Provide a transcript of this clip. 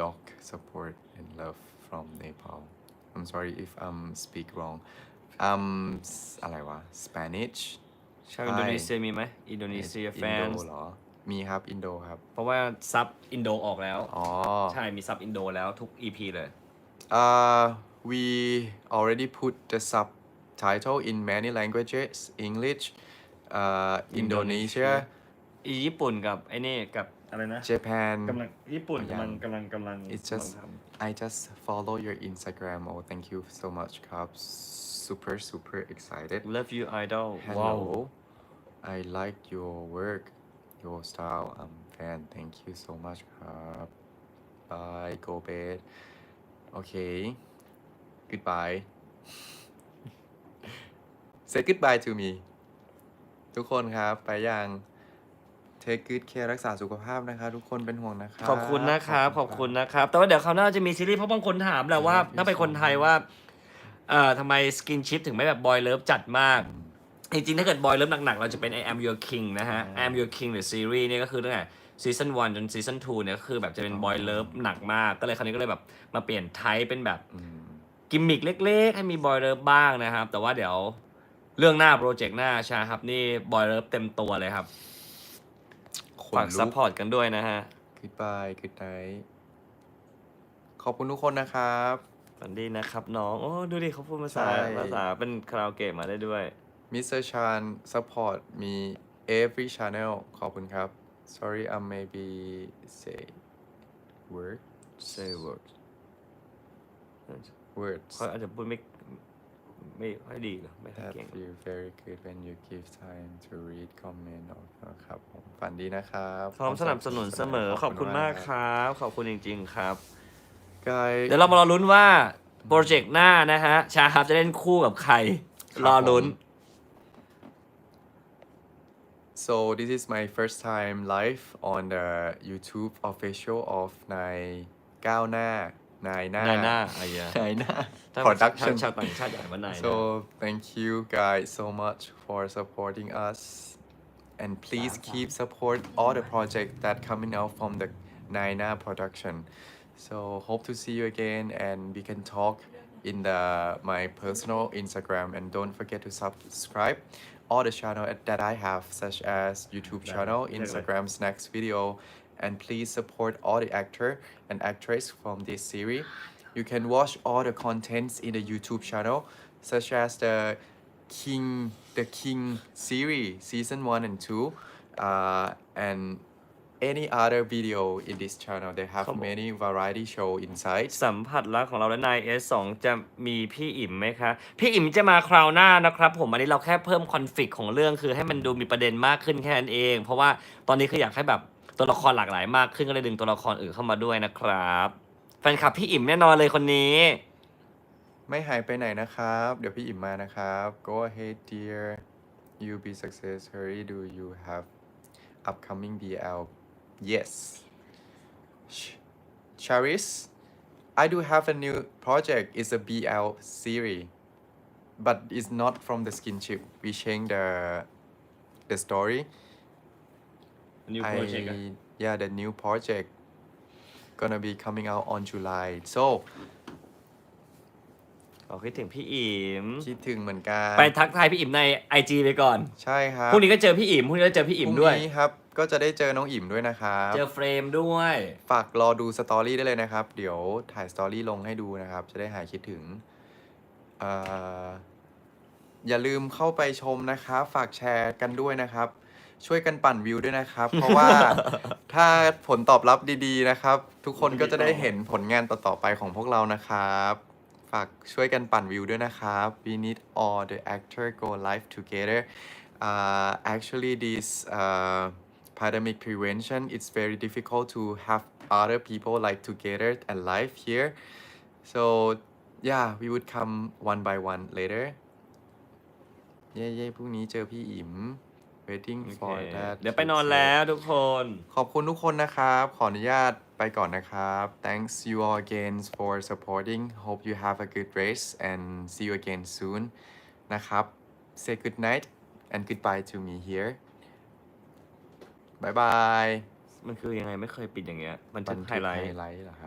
dog support and love from Nepal I'm sorry if I'm speak wrong um อะไรวะ Spanish ชาวอินโดนีเซียมีไหมอินโดนีเซียแฟนอินโดเหรอ มีครับอินโดครับ เพราะว่าซับอินโดออกแล้ว อ๋อ ใช่ มีซับอินโดแล้วทุก EP เลย Uh, we already put the subtitle in many languages English uh, Indonesia อีญี่ปุ่นกับไอ้นี่กับ อะไรนะ Japan กำลังญี่ปุ่น ยัง กำลังกำลังกำลัง It's กำลัง just ท I just follow your Instagram oh thank you so much ครับ super super excited ำ Love you idol Hello I like your work your style I'm fan thank you so much ครับ bye go bed okay goodbye say goodbye to me ทุกคนครับ ไปยัง take good care รักษาสุขภาพนะคะ ทุกคนเป็นห่วงนะครับ ขอบคุณนะครับ ขอบคุณนะครับ แต่ว่าเดี๋ยวคราวหน้าจะมีซีรีส์เพราะบางคนถามแหละว่า Love you ถ้าเป็นคนไทยว่าเอ่อทำไมสกินชิปถึงไม่แบบบอยเลิฟจัดมาก จริงๆ ถ้าเกิดบอยเลิฟหนักๆ เราจะเป็น I am your king นะฮะ I am your king หรือซีรีส์เนี่ยก็คือตั้งแต่ซีซั่น1จนซีซั่น2เนี่ยก็คือแบบจะเป็นบอยเลิฟหนักมาก ก็เลยคราวนี้ก็เลยแบบมาเปลี่ยนไทป์เป็นแบบอืมกิมมิกเล็ก ๆ ให้มีบอยเลิฟบ้างนะครับ แต่ว่าเดี๋ยวเรื่องหน้าโปรเจกต์หน้าใช่ครับนี่บอยเลิฟเต็มตัวเลยครับ ขฝากนซัลุพกพอร์ตกันด้วยนะฮะ goodbye good night ขอบคุณทุกคนนะครับฝันดีนะครับน้องโอ้ดูดิเขาพูดภาษาใช่ ภาษาเป็นคาราโอเกะมาได้ด้วย Mr. Chan support me every channel ขอบคุณครับ sorry I maybe say word say word words เขาอาจจะพูดไม่ ไม่ค่อยดีหรอไม่ค่อย that เก่ง feel very good when you give time to read comment นะครับผมฝันดีนะครับพร้อมสนับสนุนเสมอขอบคุณมากครับ ขอบคุณจริง ๆ ครับ กาย เดี๋ยวเรามารอลุ้นว่าโปรเจกต์หน้านะฮะ ชาครับจะเล่นคู่กับใครรอลุ้น So this is my first time live on the YouTube official of นายก้าวหน้า นายหน้าน ายหน้าอะไรอย่างเงี้ย นายหน้า ถ้า production ชาวต่างชาติอยากว่านายหน้า So thank you guys so much for supporting us and please keep support all the projects that coming out from the Naina production. So hope to see you again and we can talk in the my personal Instagram and don't forget to subscribe all the channel that I have such as YouTube channel, Instagram's next video and please support all the actor and actress from this series. You can watch all the contents in the YouTube channel, such as the King, the King series, season one and two, uh, and any other video in this channel. They have Come on. many variety show inside. สัมผัสรักของเราและนาย S2 จะมีพี่อิ่มไหมคะ พี่อิ่มจะมาคราวหน้านะครับผม อันนี้เราแค่เพิ่มคอนฟ lict ของเรื่องคือให้มันดูมีประเด็นมากขึ้นแค่นั้นเอง เพราะว่าตอนนี้คืออยากให้แบบ ตัวละครหลากหลายมากขึ้นก็เลยดึงตัวละครอื่นเข้ามาด้วยนะครับ แฟนคลับพี่อิ่มแน่นอนเลยคนนี้ ไม่หายไปไหนนะครับ เดี๋ยวพี่อิ่มมานะครับ Go ahead dear you be success hurry do you have upcoming BL yes Ch- Charis I do have a new project it's a BL series but it's not from the skinship we change the the story New I project อะ yeah the new project gonna be coming out on July so ขอคิดถึงพี่อิ่มคิดถึงเหมือนกัน ไปทักทายพี่อิ่มใน IG ไปก่อน ใช่ครับพรุ่งนี้ก็เจอพี่อิ่มพรุ่งนี้ก็เจอพี่อิ่มด้วยพรุ่งนี้ครับ ก็จะได้เจอน้องอิ่มด้วยนะครับเจอเฟรมด้วย ฝากรอดูสตอรี่ได้เลยนะครับ เดี๋ยวถ่ายสตอรี่ลงให้ดูนะครับ จะได้หายคิดถึงเอ่ออย่าลืมเข้าไปชมนะครับ ฝากแชร์กันด้วยนะครับ ช่วยกันปั่นวิวด้วยนะครับ เพราะว่าถ้าผลตอบรับดีๆนะครับ ทุกคนก็จะได้เห็นผลงานต่อๆไปของพวกเรานะครับ ฝากช่วยกันปั่นวิวด้วยนะครับ we need all the actor go live together uh, actually this uh, pandemic prevention it's very difficult to have other people like together and live here so yeah we would come one by one later เย้เย้พรุ่งนี้เจอพี่อิ๋ม waiting โอเค for that เดี๋ยวไปนอนแล้วทุกคน ขอบคุณทุกคนนะครับ ขออนุญาตไปก่อนนะครับ thanks you all again for supporting hope you have a good race and see you again soon นะครับ say good night and goodbye to me here bye bye มันคือยังไงไม่เคยปิดอย่างเงี้ยบันบัทึนกทึไฮกไลไฮท์ไลท์เหรอครับ